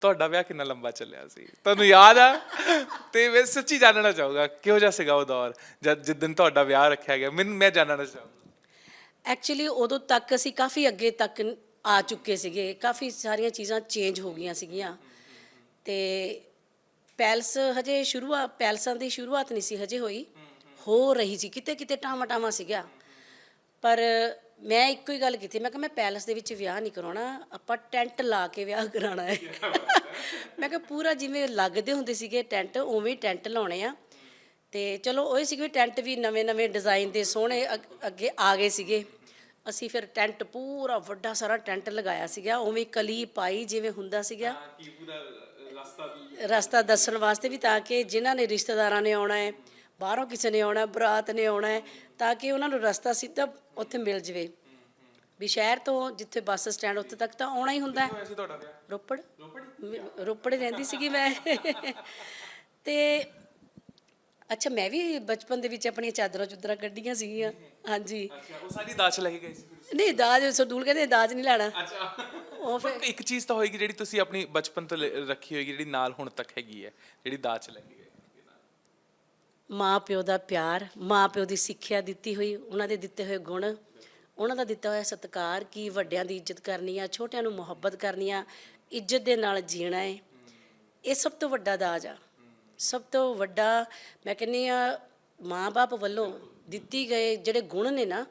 ਤੁਹਾਡਾ ਵਿਆਹ ਕਿੰਨਾ ਲੰਬਾ ਚੱਲਿਆ ਸੀ? ਤੁਹਾਨੂੰ ਯਾਦ ਆ? ਤੇ ਮੈਂ ਸੱਚੀ ਜਾਣਨਾ ਚਾਹੂੰਗਾ, ਕਿਹੋ ਜਿਹਾ ਸੀਗਾ ਉਹ ਦੌਰ, ਜਦ ਜਿਸ ਦਿਨ ਤੁਹਾਡਾ ਵਿਆਹ ਰੱਖਿਆ ਗਿਆ? ਮੈਨੂੰ, ਮੈਂ ਜਾਣਨਾ ਚਾਹੂੰਗਾ। ਐਕਚੁਅਲੀ ਉਦੋਂ ਤੱਕ ਅਸੀਂ ਕਾਫੀ ਅੱਗੇ ਤੱਕ ਆ ਚੁੱਕੇ ਸੀਗੇ। ਕਾਫੀ ਸਾਰੀਆਂ ਚੀਜ਼ਾਂ ਚੇਂਜ ਹੋ ਗਈਆਂ ਸੀਗੀਆਂ। ਤੇ ਪੈਲਸ ਹਜੇ ਸ਼ੁਰੂਆਤ ਪੈਲਸਾਂ ਦੀ ਸ਼ੁਰੂਆਤ ਨਹੀਂ ਸੀ ਹਜੇ ਹੋਈ। ਹੋ ਰਹੀ ਸੀ। ਕਿਤੇ ਕਿਤੇ ਟਾਮਾ ਟਾਮਾ ਸੀਗਾ ਪਰ ਮੈਂ ਇੱਕੋ ਹੀ ਗੱਲ ਕੀਤੀ ਮੈਂ ਕਿਹਾ ਮੈਂ ਪੈਲਸ ਦੇ ਵਿੱਚ ਵਿਆਹ ਨਹੀਂ ਕਰਾਉਣਾ ਆਪਾਂ ਟੈਂਟ ਲਾ ਕੇ ਵਿਆਹ ਕਰਾਉਣਾ ਹੈ। ਮੈਂ ਕਿਹਾ ਪੂਰਾ ਜਿਵੇਂ ਲੱਗਦੇ ਹੁੰਦੇ ਸੀਗੇ ਟੈਂਟ ਉਵੇਂ ਹੀ ਟੈਂਟ ਲਾਉਣੇ ਆ। ਤੇ ਚਲੋ ਉਹ ਸੀ ਕਿ ਟੈਂਟ ਵੀ ਨਵੇਂ ਨਵੇਂ ਡਿਜ਼ਾਈਨ ਦੇ ਸੋਹਣੇ ਅੱਗ- ਆ ਗਏ ਸੀਗੇ। ਅਸੀਂ ਫਿਰ ਟੈਂਟ ਪੂਰਾ ਵੱਡਾ ਸਾਰਾ ਟੈਂਟ ਲਗਾਇਆ ਸੀਗਾ ਉਵੇਂ ਕਲੀ ਪਾਈ ਜਿਵੇਂ ਹੁੰਦਾ ਸੀਗਾ। ਰਸਤਾ ਦੱਸਣ ਵਾਸਤੇ ਵੀ ਤਾਂ ਕਿ ਜਿਨ੍ਹਾਂ ਨੇ ਰਿਸ਼ਤੇਦਾਰਾਂ ਨੇ ਆਉਣਾ ਹੈ ਬਾਹਰੋਂ ਕਿਸੇ ਨੇ ਆਉਣਾ ਬਰਾਤ ਨੇ ਆਉਣਾ ਤਾਂ ਕਿ ਉਹਨਾਂ ਨੂੰ ਰਸਤਾ ਸਿੱਧਾ ਉੱਥੇ ਮਿਲ ਜਵੇ। ਵੀ ਸ਼ਹਿਰ ਤੋਂ ਜਿੱਥੇ ਬੱਸ ਸਟੈਂਡ ਉੱਥੇ ਤੱਕ ਤਾਂ ਆਉਣਾ ਹੀ ਹੁੰਦਾ ਹੈ। ਰੋਪੜ? ਰੋਪੜ? ਰਹਿੰਦੀ ਸੀਗੀ ਮੈਂ। ਤੇ ਅੱਛਾ ਮੈਂ ਵੀ ਬਚਪਨ ਦੇ ਵਿੱਚ ਆਪਣੀਆਂ ਚਾਦਰਾਂ ਚੁਦਰਾਂ ਕੱਢੀਆਂ ਸੀਗੀਆਂ। ਹਾਂਜੀ। ਅੱਛਾ ਉਹ ਸਾਰੀ ਦਾਜ ਲੈ ਕੇ ਗਏ ਸੀ ਨਹੀਂ ਦਾਜ ਸਰਦੂਲ ਕਹਿੰਦੇ ਦਾਜ ਨਹੀਂ ਲੈਣਾ। ਅੱਛਾ। ਉਹ ਫਿਰ ਇੱਕ ਚੀਜ਼ ਤਾਂ ਹੋਏਗੀ ਜਿਹੜੀ ਤੁਸੀਂ ਆਪਣੀ ਬਚਪਨ ਤੋਂ ਰੱਖੀ ਹੋਏਗੀ ਜਿਹੜੀ ਨਾਲ ਹੁਣ ਤੱਕ ਹੈਗੀ ਹੈ ਜਿਹੜੀ ਦਾਜ ਲੈ ਕੇ। ਗਏ ਮਾਂ ਪਿਓ ਦਾ ਪਿਆਰ ਮਾਂ ਪਿਓ ਦੀ ਸਿੱਖਿਆ ਦਿੱਤੀ ਹੋਈ, ਉਹਨਾਂ ਦੇ ਦਿੱਤੇ ਹੋਏ ਗੁਣ, ਉਹਨਾਂ ਦਾ ਦਿੱਤਾ ਹੋਇਆ ਸਤਿਕਾਰ, ਕੀ ਵੱਡਿਆਂ ਦੀ ਇੱਜ਼ਤ ਕਰਨੀ ਆ, ਛੋਟਿਆਂ ਨੂੰ ਮੁਹੱਬਤ ਕਰਨੀ ਆ, ਇੱਜ਼ਤ ਦੇ ਨਾਲ ਜੀਣਾ ਹੈ ਇਹ ਸਭ ਤੋਂ ਵੱਡਾ ਦਾਜ ਆ। ਸਭ ਤੋਂ ਵੱਡਾ, ਮੈਂ ਕਹਿੰਨੀ ਆ, ਮਾਂ-ਬਾਪ ਵੱਲੋਂ ਦਿੱਤੀ ਗਏ ਜਿਹੜੇ ਗੁਣ ਨੇ ਨਾ,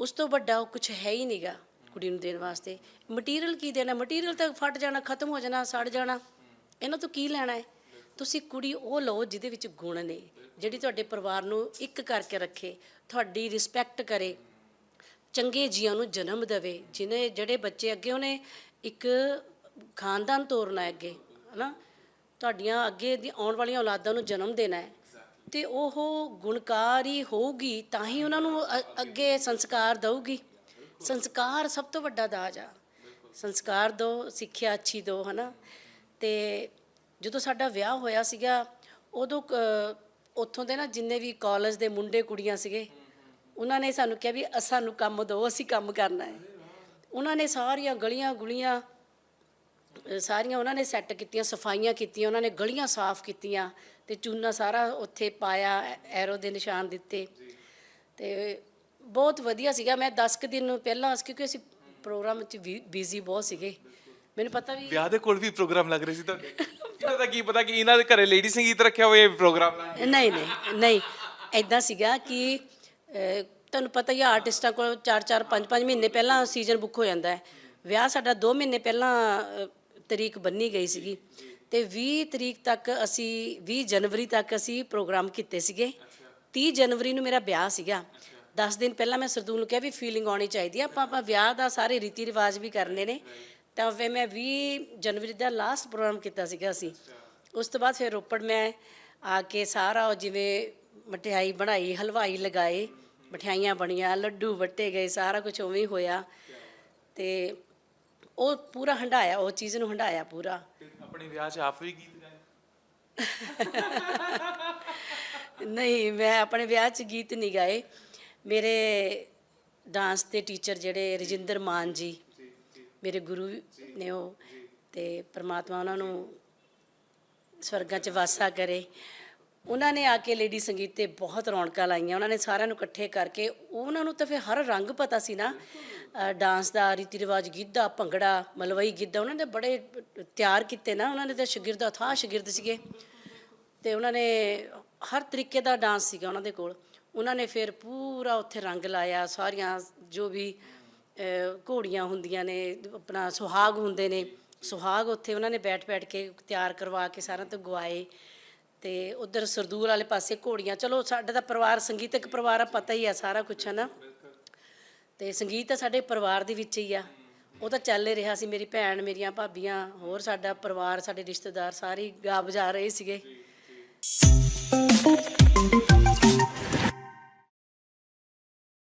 ਉਸ ਤੋਂ ਵੱਡਾ ਉਹ ਕੁਝ ਹੈ ਹੀ ਨਹੀਂਗਾ ਕੁੜੀ ਨੂੰ ਦੇਣ ਵਾਸਤੇ। ਮਟੀਰੀਅਲ ਕੀ ਦੇਣਾ? ਮਟੀਰੀਅਲ ਤਾਂ ਫਟ ਜਾਣਾ, ਖਤਮ ਹੋ ਜਾਣਾ, ਸੜ ਜਾਣਾ। ਇਹਨਾਂ ਤੋਂ ਕੀ ਲੈਣਾ ਹੈ ਤੁਸੀਂ ਕੁੜੀ ਉਹ ਲਓ ਜਿਹਦੇ ਵਿੱਚ ਗੁਣ ਨੇ, ਜਿਹੜੀ ਤੁਹਾਡੇ ਪਰਿਵਾਰ ਨੂੰ ਇੱਕ ਕਰਕੇ ਰੱਖੇ, ਤੁਹਾਡੀ ਰਿਸਪੈਕਟ ਕਰੇ, ਚੰਗੇ ਜੀਆਂ ਨੂੰ ਜਨਮ ਦੇਵੇ ਜਿਨੇ ਜਿਹੜੇ ਬੱਚੇ ਅੱਗੇ ਉਹਨੇ ਇੱਕ ਖਾਨਦਾਨ ਤੋਰਨਾ ਹੈ ਅੱਗੇ, ਹਨਾ? ਤੁਹਾਡੀਆਂ ਅੱਗੇ ਦੀ ਆਉਣ ਵਾਲੀਆਂ ਔਲਾਦਾਂ ਨੂੰ ਜਨਮ ਦੇਣਾ ਹੈ। ਤੇ ਉਹ ਗੁਣਕਾਰੀ ਹੋਊਗੀ, ਤਾਂ ਹੀ ਉਹਨਾਂ ਨੂੰ ਅ- ਅੱਗੇ ਸੰਸਕਾਰ ਦਊਗੀ। ਸੰਸਕਾਰ ਸਭ ਤੋਂ ਵੱਡਾ ਦਾਜ ਆ। ਸੰਸਕਾਰ ਦਿਓ, ਸਿੱਖਿਆ ਅੱਛੀ ਦਿਓ, ਹਨਾ? ਤੇ ਜਦੋਂ ਸਾਡਾ ਵਿਆਹ ਹੋਇਆ ਸੀਗਾ, ਉਦੋਂ ਉੱਥੋਂ ਦੇ ਨਾ ਜਿੰਨੇ ਵੀ ਕਾਲਜ ਦੇ ਮੁੰਡੇ ਕੁੜੀਆਂ ਸੀਗੇ, ਉਹਨਾਂ ਨੇ ਸਾਨੂੰ ਕਿਹਾ ਵੀ ਸਾਨੂੰ ਕੰਮ ਦਿਓ, ਅਸੀਂ ਕੰਮ ਕਰਨਾ ਹੈ। ਉਹਨਾਂ ਨੇ ਸਾਰੀਆਂ ਗਲੀਆਂ ਗੁਲੀਆਂ ਸਾਰੀਆਂ ਉਹਨਾਂ ਨੇ ਸੈੱਟ ਕੀਤੀਆਂ, ਸਫਾਈਆਂ ਕੀਤੀਆਂ, ਉਹਨਾਂ ਨੇ ਗਲੀਆਂ ਸਾਫ਼ ਕੀਤੀਆਂ ਤੇ ਚੂਨਾ ਸਾਰਾ ਉੱਥੇ ਪਾਇਆ ਐਰੋ ਦੇ ਨਿਸ਼ਾਨ ਦਿੱਤੇ। ਤੇ ਬਹੁਤ ਵਧੀਆ ਸੀਗਾ। ਮੈਂ 10 ਕੁ ਦਿਨ ਪਹਿਲਾਂ, ਕਿਉਂਕਿ ਅਸੀਂ ਪ੍ਰੋਗਰਾਮ 'ਚ ਬਿਜ਼ੀ ਬਹੁਤ ਸੀਗੇ। ਮੈਨੂੰ ਪਤਾ ਵੀ ਵਿਆਹ ਦੇ ਕੋਲ ਵੀ ਪ੍ਰੋਗਰਾਮ ਲੱਗ ਰਹੇ ਸੀ ਤੁਹਾਡੇ? ਇਹਨਾਂ ਦਾ ਕੀ ਪਤਾ ਕਿ ਇਹਨਾਂ ਦੇ ਘਰੇ ਲੇਡੀ ਸੰਗੀਤ ਰੱਖਿਆ ਹੋਇਆ ਪ੍ਰੋਗਰਾਮ ਲਾ ਨਹੀਂ ਨਹੀਂ ਨਹੀਂ। ਐਦਾਂ ਸੀਗਾ ਕਿ ਅਹ, ਤੁਹਾਨੂੰ ਪਤਾ ਹੀ ਆਰਟਿਸਟਾਂ ਕੋਲ 4-4 5-5 ਮਹੀਨੇ ਪਹਿਲਾਂ ਸੀਜ਼ਨ ਬੁੱਕ ਹੋ ਜਾਂਦਾ ਹੈ। ਵਿਆਹ ਸਾਡਾ 2 ਮਹੀਨੇ ਪਹਿਲਾਂ ਅਹ, ਤਰੀਕ ਬੰਨੀ ਗਈ ਸੀਗੀ। ਤੇ 20 ਤਰੀਕ ਤੱਕ ਅਸੀਂ 20 ਜਨਵਰੀ ਤੱਕ ਅਸੀਂ ਪ੍ਰੋਗਰਾਮ ਕੀਤੇ ਸੀਗੇ। 30 ਜਨਵਰੀ ਨੂੰ ਮੇਰਾ ਵਿਆਹ ਸੀਗਾ। 10 ਦਿਨ ਪਹਿਲਾਂ ਮੈਂ ਸਰਦੂਲ ਨੂੰ ਕਿਹਾ ਵੀ ਫੀਲਿੰਗ ਆਉਣੀ ਚਾਹੀਦੀ ਆ। ਆਪਾਂ ਆਪਾਂ ਵਿਆਹ ਦਾ ਸਾਰੇ ਰੀਤੀ ਰਿਵਾਜ ਵੀ ਕਰਨੇ ਨੇ। ਤਾਂ ਫਿਰ ਮੈਂ 20 ਜਨਵਰੀ ਦਾ ਲਾਸਟ ਪ੍ਰੋਗਰਾਮ ਕੀਤਾ ਸੀਗਾ ਅਸੀਂ। ਉਸ ਤੋਂ ਬਾਅਦ ਫਿਰ ਰੋਪੜ ਮੈਂ ਆ ਕੇ ਸਾਰਾ ਉਹ ਜਿਵੇਂ ਮਠਿਆਈ ਬਣਾਈ ਹਲਵਾਈ ਲਗਾਏ ਮਠਿਆਈਆਂ ਬਣੀਆਂ ਲੱਡੂ ਵੱਟੇ ਗਏ ਸਾਰਾ ਕੁਝ ਉਵੇਂ ਹੀ ਹੋਇਆ। ਤੇ ਉਹ ਪੂਰਾ ਹੰਡਾਇਆ ਉਹ ਚੀਜ਼ ਨੂੰ ਹੰਡਾਇਆ ਪੂਰਾ। ਆਪਣੇ ਵਿਆਹ 'ਚ ਆਪ ਵੀ ਗੀਤ ਗਾਏ? ਨਹੀਂ ਮੈਂ ਆਪਣੇ ਵਿਆਹ 'ਚ ਗੀਤ ਨਹੀਂ ਗਾਏ। ਮੇਰੇ ਡਾਂਸ ਦੇ ਟੀਚਰ ਜਿਹੜੇ ਰਜਿੰਦਰ ਮਾਨ ਜੀ ਮੇਰੇ ਗੁਰੂ ਨੇ ਉਹ ਤੇ ਪ੍ਰਮਾਤਮਾ ਉਹਨਾਂ ਨੂੰ ਸਵਰਗਾਂ 'ਚ ਵਾਸਾ ਕਰੇ। ਉਹਨਾਂ ਨੇ ਆ ਕੇ ਲੇਡੀ ਸੰਗੀਤ ਤੇ ਬਹੁਤ ਰੌਣਕਾਂ ਲਾਈਆਂ। ਉਹਨਾਂ ਨੇ ਸਾਰਿਆਂ ਨੂੰ ਇਕੱਠੇ ਕਰਕੇ ਉਹਨਾਂ ਨੂੰ ਤਾਂ ਫਿਰ ਹਰ ਰੰਗ ਪਤਾ ਸੀ ਨਾ। ਡਾਂਸ ਦਾ, ਰੀਤੀ ਰਿਵਾਜ ਗਿੱਧਾ ਭੰਗੜਾ, ਮਲਵਈ ਗਿੱਧਾ ਉਹਨਾਂ ਨੇ ਬੜੇ ਤਿਆਰ ਕੀਤੇ ਨਾ। ਉਹਨਾਂ ਨੇ ਤਾਂ ਸ਼ਾਗਿਰਦ, ਅਥਾਹ ਸ਼ਾਗਿਰਦ ਸੀਗੇ। ਤੇ ਉਹਨਾਂ ਨੇ ਹਰ ਤਰੀਕੇ ਦਾ ਡਾਂਸ ਸੀਗਾ ਉਹਨਾਂ ਦੇ ਕੋਲ। ਉਹਨਾਂ ਨੇ ਫਿਰ ਪੂਰਾ ਉੱਥੇ ਰੰਗ ਲਾਇਆ। ਸਾਰੀਆਂ ਜੋ ਵੀ ਘੋੜੀਆਂ ਹੁੰਦੀਆਂ ਨੇ, ਆਪਣਾ ਸੁਹਾਗ ਹੁੰਦੇ ਨੇ। ਸੁਹਾਗ ਉੱਥੇ ਉਹਨਾਂ ਨੇ ਬੈਠ ਬੈਠ ਕੇ ਤਿਆਰ ਕਰਵਾ ਕੇ ਸਾਰਿਆਂ ਤੋਂ ਗਵਾਏ। ਤੇ ਉਧਰ ਸਰਦੂਲ ਵਾਲੇ ਪਾਸੇ ਘੋੜੀਆਂ, ਚਲੋ ਸਾਡਾ ਤਾਂ ਪਰਿਵਾਰ, ਸੰਗੀਤਕ ਪਰਿਵਾਰ ਆ, ਪਤਾ ਹੀ ਆ ਸਾਰਾ ਕੁਝ ਹੈ ਨਾ? ਤੇ ਸੰਗੀਤ ਤਾਂ ਸਾਡੇ ਪਰਿਵਾਰ ਦੇ ਵਿੱਚ ਹੀ ਆ। ਉਹ ਤਾਂ ਚੱਲ ਰਿਹਾ ਸੀ, ਮੇਰੀ ਭੈਣ, ਮੇਰੀਆਂ ਭਾਬੀਆਂ, ਹੋਰ ਸਾਡਾ ਪਰਿਵਾਰ, ਸਾਡੇ ਰਿਸ਼ਤੇਦਾਰ ਸਾਰੇ ਹੀ ਗਾ ਬਜਾ ਰਹੇ ਸੀਗੇ।